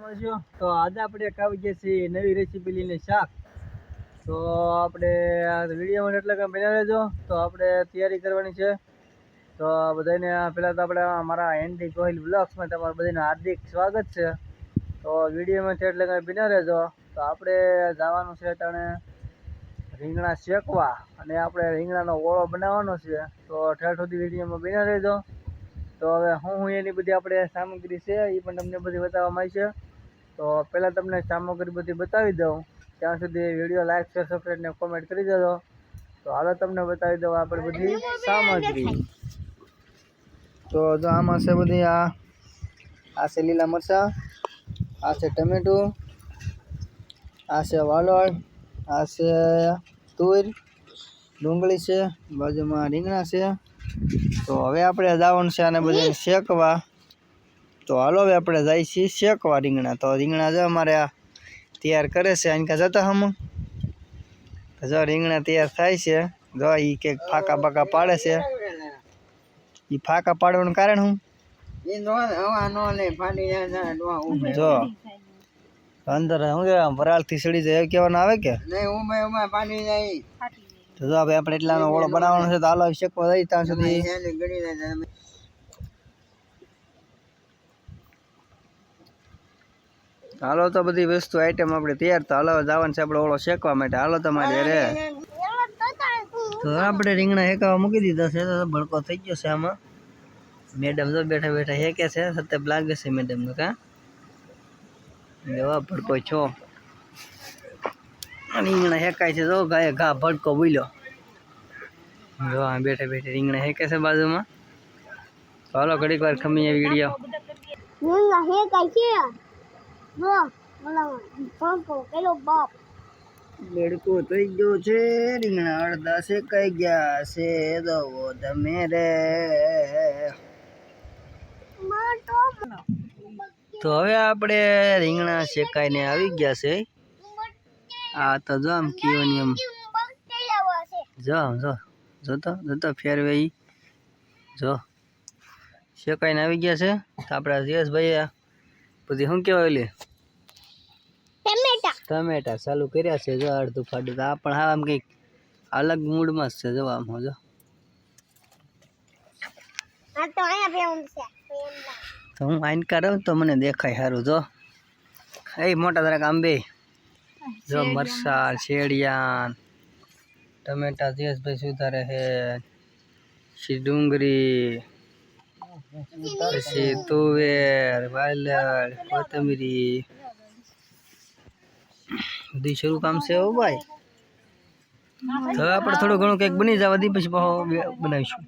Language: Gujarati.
મળજો તો આજે આપણે આવી ગયા છીએ નવી રેસીપી લઈને શાક. તો આપણે વિડીયોમાં એટલે કે બન્યા રહેજો. તો આપણે તૈયારી કરવાની છે. તો બધાને પહેલાં તો આપણે મારા એન્ડી ગોહિલ બ્લોગ્સમાં તમારું બધાને હાર્દિક સ્વાગત છે. તો વિડીયોમાં છે એટલે કંઈ બિના રહેજો. તો આપણે જવાનું છે અટાણે રીંગણા શેકવા. અને આપણે રીંગણાનો ઓળો બનાવવાનો છે. તો ઠેઠ સુધી વિડીયોમાં બિના રહેજો. તો હવે હું હું એની બધી આપણે સામગ્રી છે એ પણ તમને બધી બતાવવામાં આવશે તો પહેલાં તમને સામગ્રી બધી બતાવી દઉં. ત્યાં સુધી વીડિયો લાઈક શેર સબસ્ક્રાઈબ ને કોમેન્ટ કરી દેજો. તો હાલો તમને બતાવી દઉં આપણે બધી સામગ્રી. તો જો આમાં છે બધી આ આ છે લીલા મરચાં, આ છે ટમેટું, આ છે વાલોળ, આ છે તુર, ડુંગળી છે, બાજુમાં રીંગણા છે. તો હવે આપણે જવાનું છે આને બધાને શેકવા. તો હાલો હવે આપણે જાય છીએ શેકવા રીંગણા. તો રીંગણા જો અમારે આ તૈયાર કરે છે. આનકા જતા હમ? જો રીંગણા તૈયાર થાય છે. જો એ કંઈક ફાકા બાકા પાડે છે. એ ફાકા પાડવાનું કારણ શું? જો. અંદર શું કહેવાય વરાળથી સડી જાય એવું કહેવાનું આવે કે? તો જો આપણે એટલાનો ઓળો બનાવવાનો છે તો હાલો શેકવા જાય ત્યાં સુધી. હાલો તો બધી વસ્તુ આઈટમ આપણે તૈયાર તો હાલો જવાનું છે આપણે ઓળો શેકવા માટે. હાલો તમારે રે. તો આપણે રીંગણા હેકાવા મૂકી દીધા છે, તો ભડકો થઈ ગયો છે આમાં. મેડમ તો બેઠા બેઠા હેકે છે સત્ય લાગે છે મેડમનું કા. એવા ભડકો છો. રીંગણા હેકાય છે, જો ગાય ઘા ભડકો બોલ્યો. જો આ બેઠા બેઠા રીંગણા હેકે છે બાજુમાં. તો હાલો ઘડીક વાર ખમી વીડિયો બેડકો થઈ ગયો છે, રીંગણા અડધા શેકાઈ ગયા છે, દવો તમે રે. તો હવે આપણે રીંગણા શેકાઈને આવી ગયા છે. આ તો જો આમ કીવાની આમ જો જો, જોતો જોતો ફેરવે જો, શેકાઈને આવી ગયા છે. તો આપણા જયેશભાઈ બધી શું કહેવાય ઓલી? ટમેટા. ટમેટા ચાલુ કર્યા છે જો અડધું ફાડું. આ પણ હા આમ કંઈક અલગ મૂડમાં છે જો આમ જો. તો હું આઈન કરું તો મને દેખાય સારું જો. એ મોટા જરાક આંબે જો મરસા શેડિયાન ટમેટા જયેશભાઈ સુધારે છે. પછી ડુંગળી પછી તુવેર વાલર કોથમીરી. બધી શરૂ કામ છે હો ભાઈ. આપણે થોડું ઘણું કંઈક બની જવા દી, પછી બનાવીશું.